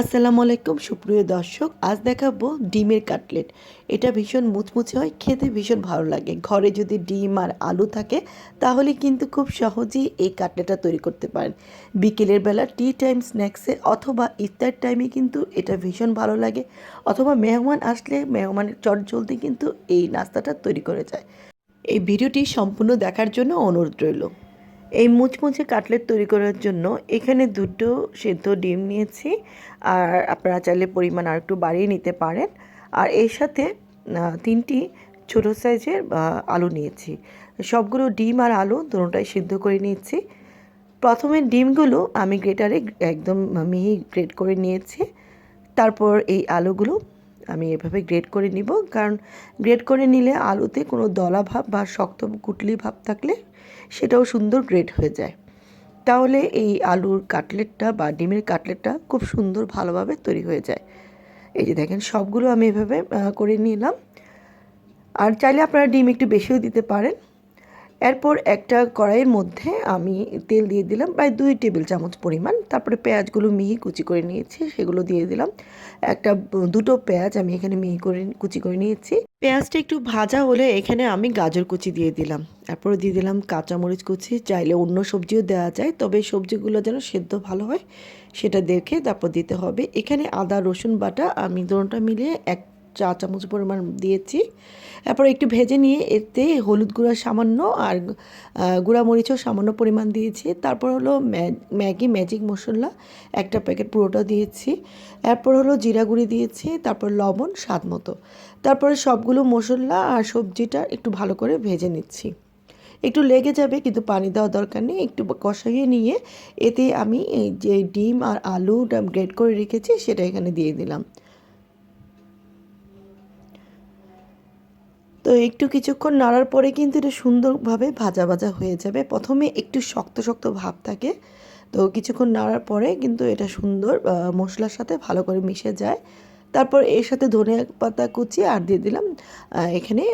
আসসালামু আলাইকুম, সুপ্রিয় দর্শক। আজ দেখাবো ডিমের কাটলেট। এটা ভীষণ মুচমুচে হয়, খেতে ভীষণ ভালো লাগে। ঘরে যদি ডিম আর আলু থাকে, তাহলে কিন্তু খুব সহজেই এই কাটলেটটা তৈরি করতে পারেন। বিকেলের বেলা টি টাইম স্ন্যাক্সে অথবা ইফতার টাইমে কিন্তু এটা ভীষণ ভালো লাগে। অথবা মেহমান আসলে মেহমানের চট জলদি কিন্তু এই নাস্তাটা তৈরি করে যায়। এই ভিডিওটি সম্পূর্ণ দেখার জন্য অনুরোধ রইল। এই মুচমুচে কাটলেট তৈরি করার জন্য এখানে দুটো সেদ্ধ ডিম নিয়েছি। আর আপনারা চাইলে পরিমাণ আর একটু বাড়িয়ে নিতে পারেন। আর এর সাথে তিনটি ছোটো সাইজের আলু নিয়েছি। সবগুলো ডিম আর আলু দুটোটাই সিদ্ধ করে নিয়েছি। প্রথমে ডিমগুলো আমি গ্রেটারে একদম মিহি গ্রেট করে নিয়েছি। তারপর এই আলুগুলো আমি এভাবে গ্রেট করে নিব। কারণ গ্রেট করে নিলে আলুতে কোনো দলা ভাব বা শক্ত কুটলি ভাব থাকলে সেটাও সুন্দর গ্রেড হয়ে যায়। তাহলে এই আলুর কাটলেটটা বা ডিমের কাটলেটটা খুব সুন্দর ভালোভাবে তৈরি হয়ে যায়। এই যে দেখেন, সবগুলো আমি এভাবে করে নিলাম। আর চাইলে আপনারা ডিম একটু বেশিও দিতে পারেন। এরপর একটা কড়াইয়ের মধ্যে আমি তেল দিয়ে দিলাম, প্রায় দুই টেবিল চামচ পরিমাণ। তারপরে পেঁয়াজগুলো মিহি কুচি করে নিয়েছি, সেগুলো দিয়ে দিলাম। একটা, দুটো পেঁয়াজ আমি এখানে মিহি করে, কুচি করে নিয়েছি। পেঁয়াজটা একটু ভাজা হলে এখানে আমি গাজর কুচি দিয়ে দিলাম। তারপরে দিয়ে দিলাম কাঁচামরিচ কুচি। চাইলে অন্য সবজিও দেওয়া যায়, তবে সবজিগুলো যেন সেদ্ধ ভালো হয়, সেটা দেখে তারপর দিতে হবে। এখানে আদা রসুন বাটা আমি দুটোটা মিলিয়ে এক চা চামচ পরিমাণ দিয়েছি। তারপর একটু ভেজে নিয়ে এতে হলুদ গুঁড়া সামান্য আর গুঁড়া মরিচও সামান্য পরিমাণ দিয়েছি। তারপর হলো ম্যা- ম্যাগি, ম্যাজিক মশলা, একটা প্যাকেট পুরোটা দিয়েছি। এরপর হলো জিরা গুঁড়ি দিয়েছি, তারপর লবণ স্বাদ মতো। তারপরে সবগুলো মশলা আর সবজিটা একটু ভালো করে ভেজে নিচ্ছি। একটু লেগে যাবে কিন্তু পানি দেওয়া দরকার নেই, একটু কষাইয়ে নিয়ে এতে আমি যে ডিম আর আলুটা গ্রেড করে রেখেছি সেটা এখানে দিয়ে দিলাম। তো একটু কিছুক্ষণ নাড়ার পরে কিন্তু এটা সুন্দরভাবে ভাজা ভাজা হয়ে যাবে। প্রথমে একটু শক্ত শক্ত ভাব থাকে। তো কিছুক্ষণ নাড়ার পরে কিন্তু এটা সুন্দর মশলার সাথে ভালো করে মিশে যায়। তারপর এর সাথে ধনিয়া পাতা কুচি আর দিয়ে দিলাম এখানে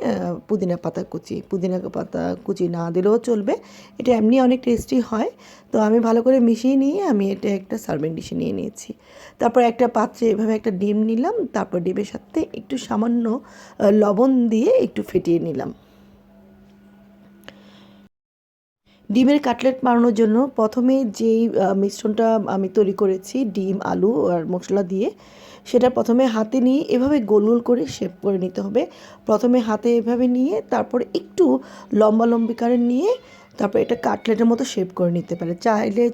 পুদিনা পাতা কুচি। পুদিনা পাতা কুচি না দিলেও চলবে। এটা এমনি অনেক টেস্টি হয়। তো আমি ভালো করে মিশিয়ে নিয়ে আমি এটা একটা সার্ভিং ডিশে নিয়ে নিয়েছি। তারপর একটা পাত্রে এভাবে একটা ডিম নিলাম। তারপর ডিমের সাথে একটু সামান্য লবণ দিয়ে একটু ফেটিয়ে নিলাম। ডিমের কাটলেট বানানোর জন্য প্রথমে যেই মিশ্রণটা আমি তৈরি করেছি, ডিম, আলু আর মশলা দিয়ে, সেটা প্রথমে হাতে নিয়ে এভাবে গোল গোল করে শেপ করে নিতে হবে। প্রথমে হাতে এভাবে নিয়ে তারপর একটু লম্বা লম্বি করে নিয়ে তারপর এটা কাটলেটের মতো শেপ করে নিতে পারে। চাইলে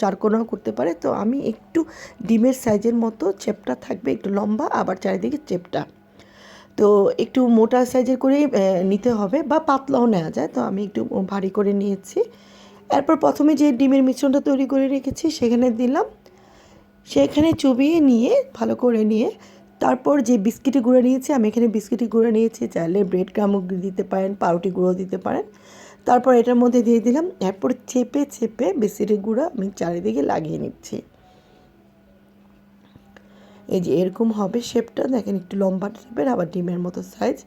চারকোনাও করতে পারে। তো আমি একটু ডিমের সাইজের মতো চেপটা থাকবে, একটু লম্বা, আবার চারিদিকে চেপটা তো একটু মোটা সাইজের করেই নিতে হবে বা পাতলাও নেওয়া যায়। তো আমি একটু ভারী করে নিয়েছি। এরপর প্রথমে যে ডিমের মিশ্রণটা তৈরি করে রেখেছি, সেখানে দিলাম। সেখানে চুবিয়ে নিয়ে, ভালো করে নিয়ে, তারপর যে বিস্কিটের গুঁড়ো নিয়েছি, আমি এখানে বিস্কিটের গুঁড়ো নিয়েছি। চাইলে ব্রেড ক্রামও দিতে পারেন, পাউরুটি গুঁড়ো দিতে পারেন। তারপর এটার মধ্যে দিয়ে দিলাম। এরপর চেপে চেপে বিস্কিটের গুঁড়ো আমি চারিদিকে লাগিয়ে নিচ্ছি। এই যে এরকম হবে শেপটা দেখেন একটু লম্বা টাইপের আবার ডিমের মতো সাইজ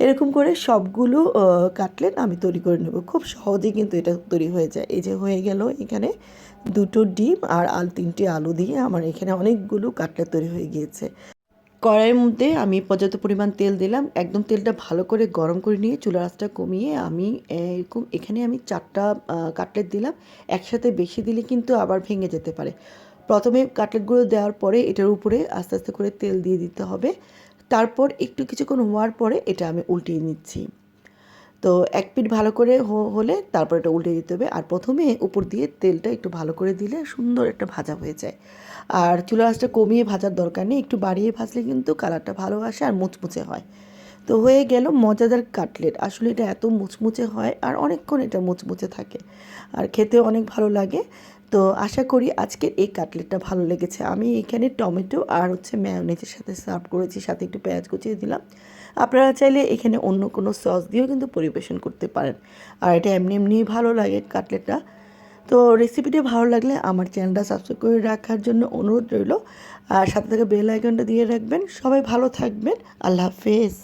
এরকম করে সবগুলো কাটলেট আমি তৈরি করে নেব। খুব সহজেই কিন্তু এটা তৈরি হয়ে যায়। এই যে হয়ে গেল এখানে দুটো ডিম আর আল, তিনটে আলু দিয়ে আমার এখানে অনেকগুলো কাটলেট তৈরি হয়ে গিয়েছে। কড়াইয়ের মধ্যে আমি পর্যাপ্ত পরিমাণ তেল দিলাম। একদম তেলটা ভালো করে গরম করে নিয়ে চুলার আঁচটা কমিয়ে আমি এরকম এখানে আমি চারটা কাটলেট দিলাম। একসাথে বেশি দিলে কিন্তু আবার ভেঙে যেতে পারে। প্রথমে কাটলেটগুলো দেওয়ার পরে এটার উপরে আস্তে আস্তে করে তেল দিয়ে দিতে হবে। তারপর একটু কিছুক্ষণ হওয়ার পরে এটা আমি উল্টিয়ে নিচ্ছি। তো এক পিঠ ভালো করে হলে তারপর এটা উল্টে দিতে হবে। আর প্রথমে উপর দিয়ে তেলটা একটু ভালো করে দিলে সুন্দর একটা ভাজা হয়ে যায়। আর চুলা আঁচটা কমিয়ে ভাজার দরকার নেই। একটু বাড়িয়ে ভাজলে কিন্তু কালারটা ভালো আসে আর মুচমুচে হয়। তো হয়ে গেল মজাদার কাটলেট। আসলে এটা এত মুচমুচে হয় আর অনেকক্ষণ এটা মুচমুচে থাকে। আর খেতে অনেক ভালো লাগে। তো আশা করি আজকের এই কাটলেটটা ভালো লেগেছে। আমি এখানে টমেটো আর হচ্ছে ম্যায়োনেজের সাথে সার্ভ করেছি, সাথে একটু পেঁয়াজ কুচিয়ে দিলাম। আপনারা চাইলে এখানে অন্য কোনো সস দিয়েও কিন্তু পরিবেশন করতে পারেন। আর এটা এমনি এমনি ভালো লাগে কাটলেটটা। তো রেসিপিটা ভালো লাগলে আমার চ্যানেলটা সাবস্ক্রাইব করে রাখার জন্য অনুরোধ রইল। আর সাথে থেকে বেল আইকনটা দিয়ে রাখবেন। সবাই ভালো থাকবেন। আল্লাহ হাফেজ।